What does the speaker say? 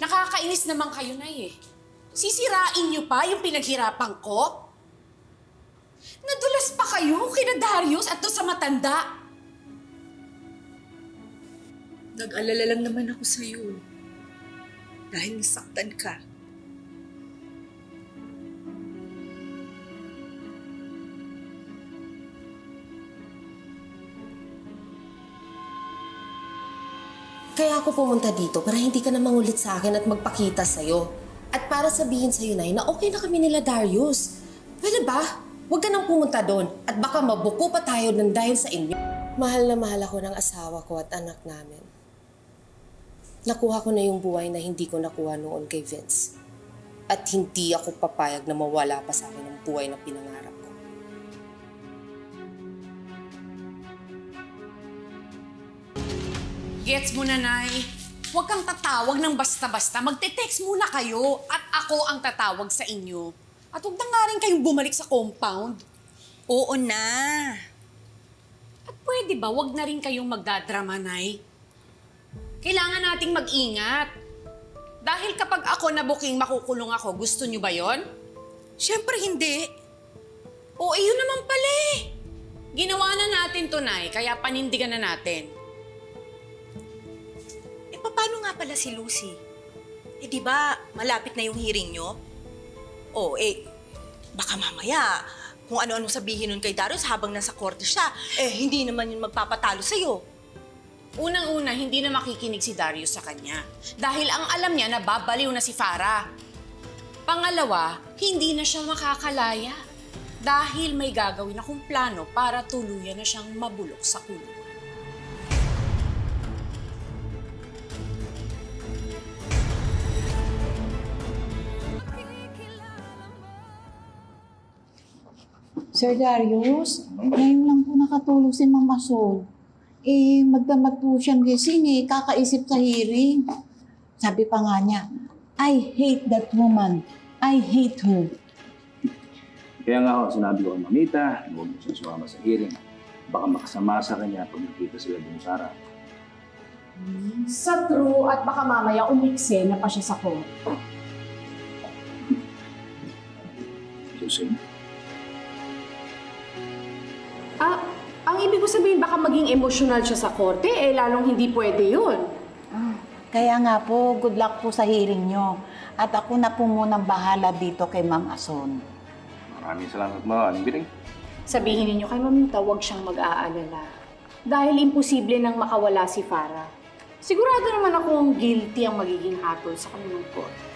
Nakakainis naman kayo na eh. Sisirain niyo pa yung pinaghirapan ko? Nadulas pa kayo kina Darius at doon sa matanda. Nag-alala lang naman ako sa'yo. Dahil nasaktan ka. Kaya ako pumunta dito para hindi ka na mangulit sa akin at magpakita sa'yo. At para sabihin sa'yo, Nay, na okay na kami nila Darius. Pwede ba? Huwag ka nang pumunta doon at baka mabuko pa tayo ng dahil sa inyo. Mahal na mahal ako ng asawa ko at anak namin. Nakuha ko na yung buhay na hindi ko nakuha noon kay Vince. At hindi ako papayag na mawala pa sa akin ang buhay na pinangarap Gets mo na, Nay. Huwag kang tatawag ng basta-basta. Magte-text muna kayo at ako ang tatawag sa inyo. At huwag na nga rin kayong bumalik sa compound. Oo na. At pwede ba wag na rin kayong magdadrama, Nay? Kailangan nating mag-ingat. Dahil kapag ako na booking makukulong ako, gusto nyo ba yon? Siyempre hindi. O, iyon naman pala eh. Ginawa na natin to, Nay, kaya panindigan na natin. Pala si Lucy? Eh, di ba malapit na yung hearing nyo? Oh, eh, baka mamaya, kung ano-ano sabihin nun kay Darius habang nasa korte siya, eh, hindi naman yun magpapatalo sa'yo. Unang-una, hindi na makikinig si Darius sa kanya. Dahil ang alam niya na babaliw na si Farah. Pangalawa, hindi na siya makakalaya. Dahil may gagawin akong plano para tuluyan na siyang mabulok sa kulungan. Sir Darius, ngayon lang po nakatulog si Mama Sol. Eh, magdamag po siyang gising eh, kakaisip sa hearing. Sabi pa nga niya, I hate that woman. I hate her. Kaya nga ako, sinabi ko kay Mamita, huwag mo siyang sumama sa hearing. Baka makasama sa kanya pag nakita sila dun sa harap. Sa true at baka mamaya umikse na pa siya sa court. Susin. Ibig ko sabihin baka maging emotional siya sa korte, eh lalong hindi pwede yun. Kaya nga po, good luck po sa hearing nyo. At ako na po munang bahala dito kay Ma'am Ason. Maraming salamat mo, Aling Biring. Sabihin ninyo kay Mamita, huwag siyang mag-aalala. Dahil imposible nang makawala si Farah. Sigurado naman akong guilty ang magiging hatol sa kanilang court.